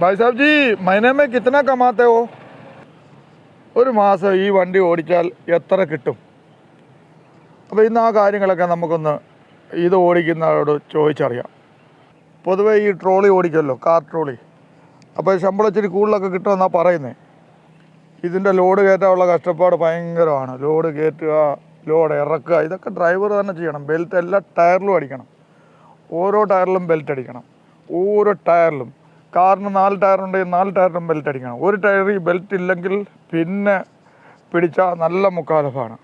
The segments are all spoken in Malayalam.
ഭായ് സാബ് ജി മൈനമേ കിത്തന കമാത്തേ ഓ? ഒരു മാസം ഈ വണ്ടി ഓടിച്ചാൽ എത്ര കിട്ടും? അപ്പോൾ ഇന്ന് ആ കാര്യങ്ങളൊക്കെ നമുക്കൊന്ന് ഇത് ഓടിക്കുന്നവരോട് ചോദിച്ചറിയാം. പൊതുവേ ഈ ട്രോളി ഓടിക്കുമല്ലോ കാർ ട്രോളി. അപ്പോൾ ശമ്പളം ഇച്ചിരി കൂടുതലൊക്കെ കിട്ടുമെന്നാണ് പറയുന്നത് ഇതിന്റെ ലോഡ് കയറ്റാനുള്ള കഷ്ടപ്പാട് ഭയങ്കരമാണ്. ലോഡ് കയറ്റുക ലോഡ് ഇറക്കുക ഇതൊക്കെ ഡ്രൈവർ തന്നെ ചെയ്യണം. ബെൽറ്റ് എല്ലാ ടയറിലും അടിക്കണം. ഓരോ ടയറിലും ബെൽറ്റ് അടിക്കണം. ഓരോ ടയറിലും. കാറിന് നാല് ടയറുണ്ടെങ്കിൽ നാല് ടയറിനും ബെൽറ്റ് അടിക്കണം. ഒരു ടയറിൽ ബെൽറ്റ് ഇല്ലെങ്കിൽ പിന്നെ പിടിച്ചാൽ നല്ല മുക്കാലഫാണ്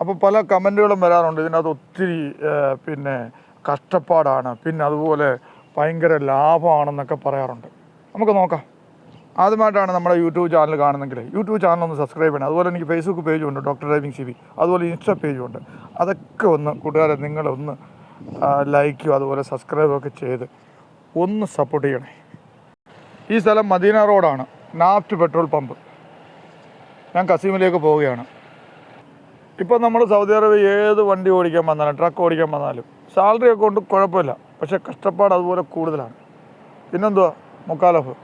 അപ്പോൾ പല കമന്റുകളും വരാറുണ്ട്. ഇതിനകത്ത് ഒത്തിരി പിന്നെ കഷ്ടപ്പാടാണ്. പിന്നെ അതുപോലെ ഭയങ്കര ലാഭമാണെന്നൊക്കെ പറയാറുണ്ട്. നമുക്ക് നോക്കാം. ആദ്യമായിട്ടാണ് നമ്മുടെ യൂട്യൂബ് ചാനൽ കാണുന്നെങ്കിൽ യൂട്യൂബ് ചാനൽ ഒന്ന് സബ്സ്ക്രൈബ് ചെയ്യണം. അതുപോലെ എനിക്ക് ഫേസ്ബുക്ക് പേജും ഉണ്ട് ഡോക്ടർ ഡ്രൈവിംഗ് സി ബി അതുപോലെ ഇൻസ്റ്റാ പേജും ഉണ്ട്. അതൊക്കെ ഒന്ന് കൂട്ടുകാരെ നിങ്ങളൊന്ന് ലൈക്കും അതുപോലെ സബ്സ്ക്രൈബും ഒക്കെ ചെയ്ത് ഒന്ന് സപ്പോർട്ട് ചെയ്യണേ. ഈ സ്ഥലം മദീന റോഡാണ് നാഫ്റ്റ് പെട്രോൾ പമ്പ്. ഞാൻ കസീമിലേക്ക് പോവുകയാണ്. ഇപ്പം നമ്മൾ സൗദി അറേബ്യ ഏത് വണ്ടി ഓടിക്കാൻ വന്നാലും ട്രക്ക് ഓടിക്കാൻ വന്നാലും സാലറി ഒക്കെ കൊണ്ട് കുഴപ്പമില്ല. പക്ഷേ കഷ്ടപ്പാട് അതുപോലെ കൂടുതലാണ്. പിന്നെന്തുവാ? മുക്കാലഫ്.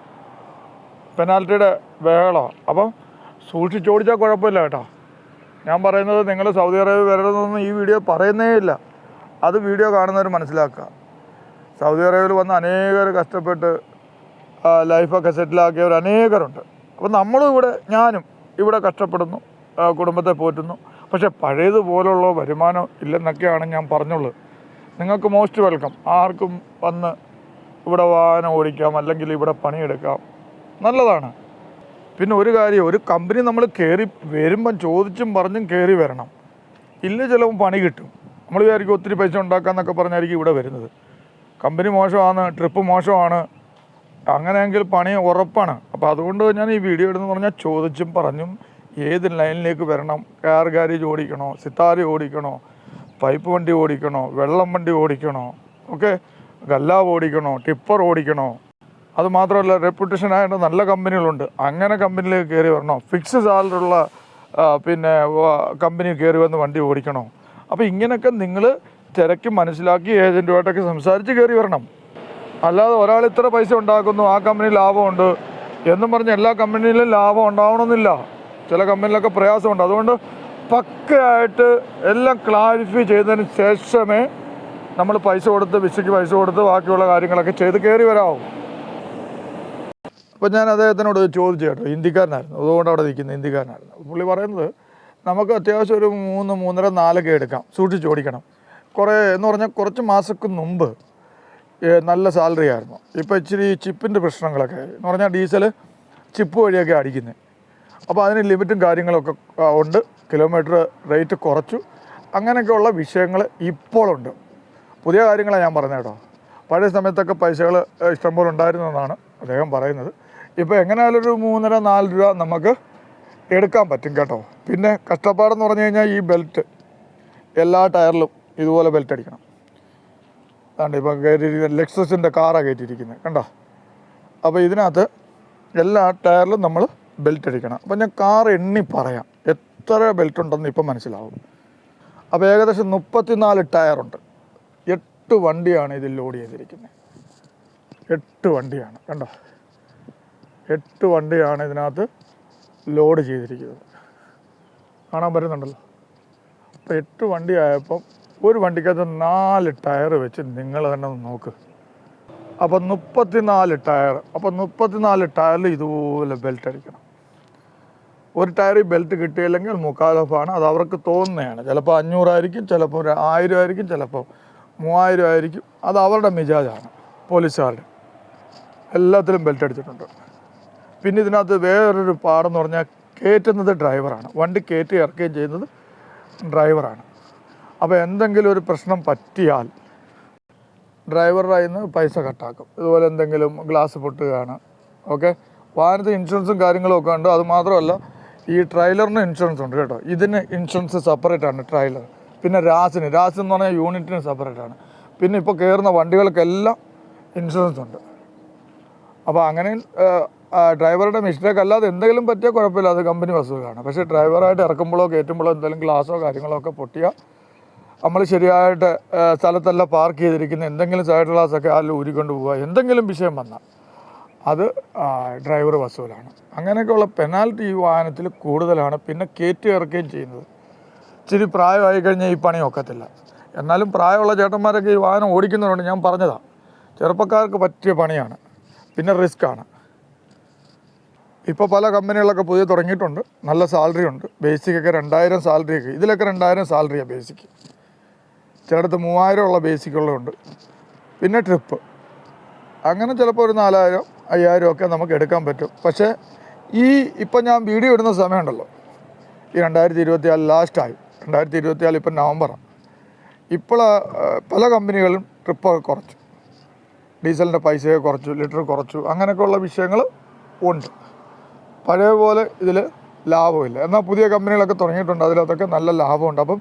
പെനാൽറ്റിയുടെ ബഹളമാണ് അപ്പം സൂക്ഷിച്ചോടിച്ചാൽ കുഴപ്പമില്ല കേട്ടോ. ഞാൻ പറയുന്നത് നിങ്ങൾ സൗദി അറേബ്യ വരരുതെന്നൊന്നും ഈ വീഡിയോ പറയുന്നേ ഇല്ല. അത് വീഡിയോ കാണുന്നവർ മനസ്സിലാക്കുക. സൗദി അറേബ്യയിൽ വന്ന് അനേകർ കഷ്ടപ്പെട്ട് ലൈഫൊക്കെ സെറ്റിലാക്കിയവർ അനേകരുണ്ട്. അപ്പം നമ്മളും ഇവിടെ ഞാനും ഇവിടെ കഷ്ടപ്പെടുന്നു കുടുംബത്തെ പോറ്റുന്നു. പക്ഷേ പഴയതുപോലുള്ള വരുമാനം ഇല്ലെന്നൊക്കെയാണ് ഞാൻ പറഞ്ഞുള്ളത്. നിങ്ങൾക്ക് മോസ്റ്റ് വെൽക്കം. ആർക്കും വന്ന് ഇവിടെ വാഹനം ഓടിക്കാം അല്ലെങ്കിൽ ഇവിടെ പണിയെടുക്കാം. നല്ലതാണ്. പിന്നെ ഒരു കാര്യം ഒരു കമ്പനി നമ്മൾ കയറി വരുമ്പം ചോദിച്ചും പറഞ്ഞും കയറി വരണം. ഇല്ല ചിലവും പണി കിട്ടും. നമ്മൾ വിചാരിക്കും ഒത്തിരി പൈസ ഉണ്ടാക്കാന്നൊക്കെ പറഞ്ഞായിരിക്കും ഇവിടെ വരുന്നത്. കമ്പനി മോശമാണ് ട്രിപ്പ് മോശമാണ് അങ്ങനെയെങ്കിൽ പണി ഉറപ്പാണ്. അപ്പോൾ അതുകൊണ്ട് ഞാൻ ഈ വീഡിയോ ഇടുന്നു പറഞ്ഞാൽ ചോദിച്ചും പറഞ്ഞും ഏത് ലൈനിലേക്ക് വരണം? കാർ ഗാരേജ് ഓടിക്കണോ? സിത്താരി ഓടിക്കണോ? പൈപ്പ് വണ്ടി ഓടിക്കണോ? വെള്ളം വണ്ടി ഓടിക്കണോ? ഓക്കെ ഗല്ലാവ് ഓടിക്കണോ? ടിപ്പർ ഓടിക്കണോ? അത് മാത്രമല്ല റെപ്യൂട്ടേഷൻ ആയിട്ട് നല്ല കമ്പനികളുണ്ട് അങ്ങനെ കമ്പനിയിലേക്ക് കയറി വരണോ? ഫിക്സ് സാലറിയുള്ള പിന്നെ കമ്പനി കയറി വന്ന് വണ്ടി ഓടിക്കണോ? അപ്പോൾ ഇങ്ങനെയൊക്കെ നിങ്ങൾ തിരക്കി മനസ്സിലാക്കി ഏജന്റുമായിട്ടൊക്കെ സംസാരിച്ച് കയറി വരണം. അല്ലാതെ ഒരാൾ ഇത്ര പൈസ ഉണ്ടാക്കുന്നു ആ കമ്പനി ലാഭമുണ്ട് എന്നും പറഞ്ഞ് എല്ലാ കമ്പനിയിലും ലാഭം ഉണ്ടാവണമെന്നില്ല. ചില കമ്പനിയിലൊക്കെ പ്രയാസമുണ്ട്. അതുകൊണ്ട് പക്കയായിട്ട് എല്ലാം ക്ലാരിഫൈ ചെയ്തതിന് ശേഷമേ നമ്മൾ പൈസ കൊടുത്ത് വിസയ്ക്ക് പൈസ കൊടുത്ത് ബാക്കിയുള്ള കാര്യങ്ങളൊക്കെ ചെയ്ത് കയറി വരാവും. അപ്പോൾ ഞാൻ അദ്ദേഹത്തിനോട് ചോദിച്ചു കേട്ടോ ഹിന്ദിക്കാരനായിരുന്നു അതുകൊണ്ട് അവിടെ നിൽക്കുന്ന ഹിന്ദിക്കാരനായിരുന്നു പുള്ളി പറയുന്നത് നമുക്ക് അത്യാവശ്യം ഒരു മൂന്ന് മൂന്നര നാലൊക്കെ എടുക്കാം. സൂക്ഷിച്ച് ഓടിക്കണം. കുറേ എന്ന് പറഞ്ഞാൽ കുറച്ച് മാസങ്ങൾക്ക് മുമ്പ് നല്ല സാലറി ആയിരുന്നു. ഇപ്പോൾ ഇച്ചിരി ചിപ്പിന്റെ പ്രശ്നങ്ങളൊക്കെ എന്ന് പറഞ്ഞാൽ ഡീസൽ ചിപ്പ് വഴിയൊക്കെ അടിക്കുന്നത് അപ്പോൾ അതിന് ലിമിറ്റും കാര്യങ്ങളൊക്കെ ഉണ്ട്. കിലോമീറ്റർ റേറ്റ് കുറച്ചു. അങ്ങനെയൊക്കെയുള്ള വിഷയങ്ങൾ ഇപ്പോഴുണ്ട് പുതിയ കാര്യങ്ങളാണ് ഞാൻ പറഞ്ഞത് കേട്ടോ. പഴയ സമയത്തൊക്കെ പൈസകൾ ഇഷ്ടംപോലെ ഉണ്ടായിരുന്നെന്നാണ് അദ്ദേഹം പറയുന്നത്. ഇപ്പോൾ എങ്ങനെയായാലും ഒരു മൂന്നര നാല് രൂപ നമുക്ക് എടുക്കാൻ പറ്റും കേട്ടോ. പിന്നെ കഷ്ടപ്പാടെന്ന് പറഞ്ഞു കഴിഞ്ഞാൽ ഈ ബെൽറ്റ് എല്ലാ ടയറിലും ഇതുപോലെ ബെൽറ്റ് അടിക്കണം. അതാണ്ട് ഇപ്പം കയറ്റിയിരിക്കുന്ന ലെക്സസിന്റെ കാറാണ് കയറ്റിയിരിക്കുന്നത് കണ്ടോ? അപ്പോൾ ഇതിനകത്ത് എല്ലാ ടയറിലും നമ്മൾ ബെൽറ്റ് അടിക്കണം. അപ്പം ഞാൻ കാർ എണ്ണി പറയാം എത്ര ബെൽറ്റ് ഉണ്ടെന്ന് ഇപ്പം മനസ്സിലാവും. അപ്പോൾ ഏകദേശം മുപ്പത്തിനാല് ടയറുണ്ട്. എട്ട് വണ്ടിയാണ് ഇതിൽ ലോഡ് ചെയ്തിരിക്കുന്നത് എട്ട് വണ്ടിയാണ് കണ്ടോ? എട്ട് വണ്ടിയാണ് ഇതിനകത്ത് ലോഡ് ചെയ്തിരിക്കുന്നത്. കാണാൻ പറ്റുന്നുണ്ടല്ലോ? അപ്പോൾ എട്ട് വണ്ടി ആയപ്പം ഒരു വണ്ടിക്കകത്ത് നാല് ടയർ വെച്ച് നിങ്ങൾ തന്നെ നോക്ക്. അപ്പം മുപ്പത്തിനാല് ടയർ അപ്പം മുപ്പത്തിനാല് ടയറിൽ ഇതുപോലെ ബെൽറ്റ് അടിക്കണം. ഒരു ടയറിൽ ബെൽറ്റ് കിട്ടിയില്ലെങ്കിൽ മുക്കാലഫാണ്. അത് അവർക്ക് തോന്നുന്നതാണ്. ചിലപ്പോൾ അഞ്ഞൂറായിരിക്കും ചിലപ്പോൾ ഒരു ആയിരം ആയിരിക്കും ചിലപ്പോൾ മൂവായിരം ആയിരിക്കും അത് അവരുടെ മിജാജാണ് പോലീസുകാരുടെ. എല്ലാത്തിലും ബെൽറ്റ് അടിച്ചിട്ടുണ്ട്. പിന്നെ ഇതിനകത്ത് വേറൊരു പാടെന്ന് പറഞ്ഞാൽ കയറ്റുന്നത് ഡ്രൈവറാണ് വണ്ടി കയറ്റി ഇറക്കുകയും ചെയ്യുന്നത് ഡ്രൈവറാണ് അപ്പോൾ എന്തെങ്കിലും ഒരു പ്രശ്നം പറ്റിയാൽ ഡ്രൈവറുടെ നിന്ന് പൈസ കട്ടാക്കും. ഇതുപോലെ എന്തെങ്കിലും ഗ്ലാസ് പൊട്ടുകയാണ്. ഓക്കെ? വാഹനത്തിന് ഇൻഷുറൻസും കാര്യങ്ങളും ഒക്കെ ഉണ്ട്. അതുമാത്രമല്ല ഈ ട്രെയിലറിന് ഇൻഷുറൻസ് ഉണ്ട് കേട്ടോ. ഇതിന് ഇൻഷുറൻസ് സെപ്പറേറ്റ് ആണ് ട്രെയിലർ പിന്നെ രാസിന്. രാസ് എന്ന് പറഞ്ഞാൽ യൂണിറ്റിന് സെപ്പറേറ്റ് ആണ്. പിന്നെ ഇപ്പോൾ കയറുന്ന വണ്ടികൾക്കെല്ലാം ഇൻഷുറൻസ് ഉണ്ട്. അപ്പോൾ അങ്ങനെ ഡ്രൈവറുടെ മിസ്റ്റേക്ക് അല്ലാതെ എന്തെങ്കിലും പറ്റിയാൽ കുഴപ്പമില്ല. അത് കമ്പനി വസ്തുവാണ് പക്ഷേ ഡ്രൈവറായിട്ട് ഇറക്കുമ്പോഴോ കയറ്റുമ്പോഴോ എന്തെങ്കിലും ഗ്ലാസോ കാര്യങ്ങളോ ഒക്കെ പൊട്ടിയാൽ നമ്മൾ ശരിയായിട്ട് സ്ഥലത്തല്ല പാർക്ക് ചെയ്തിരിക്കുന്ന എന്തെങ്കിലും സൈഡ് ഗ്ലാസ്സൊക്കെ അതിൽ ഊരിക്കൊണ്ട് പോവുക എന്തെങ്കിലും വിഷയം വന്നാൽ അത് ഡ്രൈവർ വസൂലാണ്. അങ്ങനെയൊക്കെയുള്ള പെനാൽറ്റി ഈ വാഹനത്തിൽ കൂടുതലാണ്. പിന്നെ കയറ്റി ഇറക്കുകയും ചെയ്യുന്നത്. ഇച്ചിരി പ്രായമായി കഴിഞ്ഞാൽ ഈ പണി ഒക്കത്തില്ല. എന്നാലും പ്രായമുള്ള ചേട്ടന്മാരൊക്കെ ഈ വാഹനം ഓടിക്കുന്നതുകൊണ്ട് ഞാൻ പറഞ്ഞതാണ് ചെറുപ്പക്കാർക്ക് പറ്റിയ പണിയാണ്. പിന്നെ റിസ്ക്കാണ് ഇപ്പോൾ പല കമ്പനികളൊക്കെ പുതിയ തുടങ്ങിയിട്ടുണ്ട്. നല്ല സാലറി ഉണ്ട്. ബേസിക്കൊക്കെ രണ്ടായിരം സാലറി ഒക്കെ. ഇതിലൊക്കെ രണ്ടായിരം സാലറിയാണ് ബേസിക്ക് ചിലയിടത്ത് മൂവായിരം ഉള്ള ബേസിക്കുള്ളതുണ്ട് പിന്നെ ട്രിപ്പ് അങ്ങനെ ചിലപ്പോൾ ഒരു നാലായിരം അയ്യായിരം ഒക്കെ നമുക്ക് എടുക്കാൻ പറ്റും. പക്ഷേ ഈ ഇപ്പം ഞാൻ വീഡിയോ ഇടുന്ന സമയമുണ്ടല്ലോ. ഈ രണ്ടായിരത്തി ഇരുപത്തിനാല് ലാസ്റ്റായി രണ്ടായിരത്തി ഇരുപത്തിനാല് ഇപ്പം നവംബറാണ് ഇപ്പോൾ പല കമ്പനികളും ട്രിപ്പൊക്കെ കുറച്ചു. ഡീസലിന്റെ പൈസയൊക്കെ കുറച്ചു ലിറ്റർ കുറച്ചു അങ്ങനെയൊക്കെയുള്ള വിഷയങ്ങൾ ഉണ്ട്. പഴയ പോലെ ഇതിൽ ലാഭമില്ല. എന്നാൽ പുതിയ കമ്പനികളൊക്കെ തുടങ്ങിയിട്ടുണ്ട്. അതിലതൊക്കെ നല്ല ലാഭമുണ്ട്. അപ്പം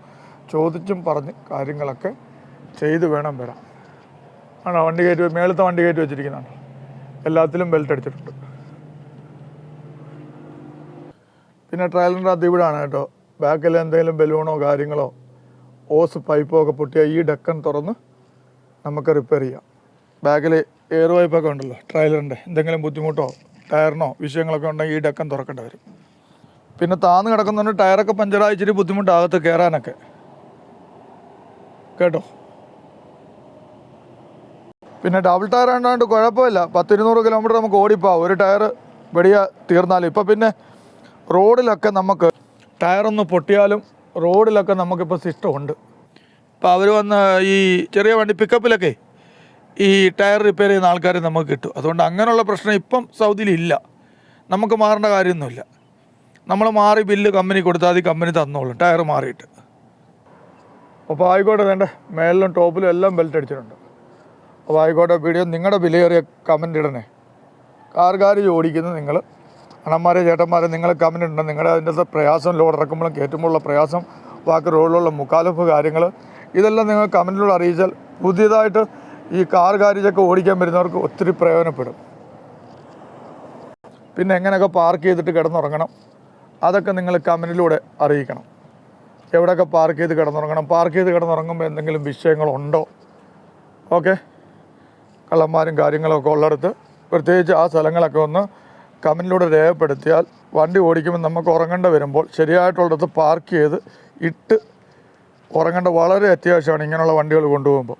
ചോദിച്ചും പറഞ്ഞ് കാര്യങ്ങളൊക്കെ ചെയ്ത് വേണം വരാൻ. ആണോ? വണ്ടി കയറ്റി മേളത്തെ വണ്ടി കയറ്റി വെച്ചിരിക്കുന്നതാണ്? എല്ലാത്തിലും ബെൽറ്റ് അടിച്ചിട്ടുണ്ട്. പിന്നെ ട്രയലിന്റെ അത് ഇവിടാണ് കേട്ടോ. ബാക്കിൽ എന്തെങ്കിലും ബലൂണോ കാര്യങ്ങളോ ഓസ് പൈപ്പോ ഒക്കെ പൊട്ടിയാൽ ഈ ഡക്കൺ തുറന്ന് നമുക്ക് റിപ്പയർ ചെയ്യാം. ബാക്കിൽ എയർ പൈപ്പൊക്കെ ഉണ്ടല്ലോ ട്രailer-ന്റെ എന്തെങ്കിലും ബുദ്ധിമുട്ടോ ടയറിനോ വിഷയങ്ങളൊക്കെ ഉണ്ടെങ്കിൽ ഈ ഡക്കൺ തുറക്കേണ്ടി വരും. പിന്നെ താന്ന് കിടക്കുന്നതുകൊണ്ട് ടയറൊക്കെ പഞ്ചറായി ഇച്ചിരി ബുദ്ധിമുട്ടാകത്ത് കയറാനൊക്കെ കേട്ടോ. പിന്നെ ഡബിൾ ടയർ ആണ്ടാണ്ട് കുഴപ്പമില്ല. പത്തിരുന്നൂറ് കിലോമീറ്റർ നമുക്ക് ഓടിപ്പോവാം. ഒരു ടയർ വെടിയ തീർന്നാലും. ഇപ്പം പിന്നെ റോഡിലൊക്കെ നമുക്ക് ടയറൊന്ന് പൊട്ടിയാലും റോഡിലൊക്കെ നമുക്കിപ്പോൾ സിസ്റ്റം ഉണ്ട്. ഇപ്പോൾ അവർ വന്ന് ഈ ചെറിയ വണ്ടി പിക്കപ്പിലൊക്കെ ഈ ടയർ റിപ്പയർ ചെയ്യുന്ന ആൾക്കാർ നമുക്ക് കിട്ടും. അതുകൊണ്ട് അങ്ങനെയുള്ള പ്രശ്നം ഇപ്പം സൗദിയിൽ ഇല്ല നമുക്ക് മാറേണ്ട കാര്യമൊന്നുമില്ല. നമ്മൾ മാറി ബില്ല് കമ്പനി കൊടുത്താൽ മതി കമ്പനി തന്നോളും. ടയർ മാറിയിട്ട്. അപ്പോൾ ആയിക്കോട്ടെ വേണ്ട മേലിലും ടോപ്പിലും എല്ലാം ബെൽറ്റ് അടിച്ചിട്ടുണ്ട്. അപ്പോൾ ആയിക്കോട്ടെ വീഡിയോ നിങ്ങളുടെ വിലയേറിയ കമന്റ് ഇടണേ. കാർകാരി ഓടിക്കുന്നത് നിങ്ങൾ അണന്മാരെ ചേട്ടന്മാരെ നിങ്ങൾ കമന്റ് ഇടണം. നിങ്ങളുടെ അതിന്റെ പ്രയാസം ലോഡ് ഇറക്കുമ്പോഴും കയറ്റുമ്പോഴുള്ള പ്രയാസം ബാക്കി റോഡിലുള്ള മുക്കാലപ്പ് കാര്യങ്ങൾ ഇതെല്ലാം നിങ്ങൾ കമന്റിലൂടെ അറിയിച്ചാൽ പുതിയതായിട്ട് ഈ കാർ ഗാരേജൊക്കെ ഓടിക്കാൻ വരുന്നവർക്ക് ഒത്തിരി പ്രയോജനപ്പെടും. പിന്നെ എങ്ങനെയൊക്കെ പാർക്ക് ചെയ്തിട്ട് കിടന്നുറങ്ങണം? അതൊക്കെ നിങ്ങൾ കമന്റിലൂടെ അറിയിക്കണം. എവിടെയൊക്കെ പാർക്ക് ചെയ്ത് കിടന്നുറങ്ങണം? പാർക്ക് ചെയ്ത് കിടന്നുറങ്ങുമ്പോൾ എന്തെങ്കിലും വിഷയങ്ങളുണ്ടോ? ഓക്കെ കള്ളന്മാരും കാര്യങ്ങളൊക്കെ ഉള്ളിടത്ത് പ്രത്യേകിച്ച് ആ സ്ഥലങ്ങളൊക്കെ ഒന്ന് കമന്റിലൂടെ രേഖപ്പെടുത്തിയാൽ വണ്ടി ഓടിക്കുമ്പോൾ നമുക്ക് ഉറങ്ങേണ്ട വരുമ്പോൾ ശരിയായിട്ടുള്ളിടത്ത് പാർക്ക് ചെയ്ത് ഇട്ട് ഉറങ്ങേണ്ട വളരെ അത്യാവശ്യമാണ് ഇങ്ങനെയുള്ള വണ്ടികൾ കൊണ്ടുപോകുമ്പോൾ.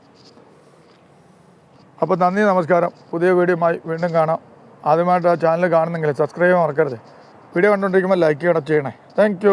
അപ്പോൾ നന്ദി നമസ്കാരം. പുതിയ വീഡിയോയുമായി വീണ്ടും കാണാം. ആദ്യമായിട്ട് ആ ചാനൽ കാണുന്നെങ്കിൽ സബ്സ്ക്രൈബ് മറക്കരുത്. വീഡിയോ കണ്ടുകൊണ്ടിരിക്കുമ്പോൾ ലൈക്ക് ചെയ്യണം. ചെയ്യണേ താങ്ക്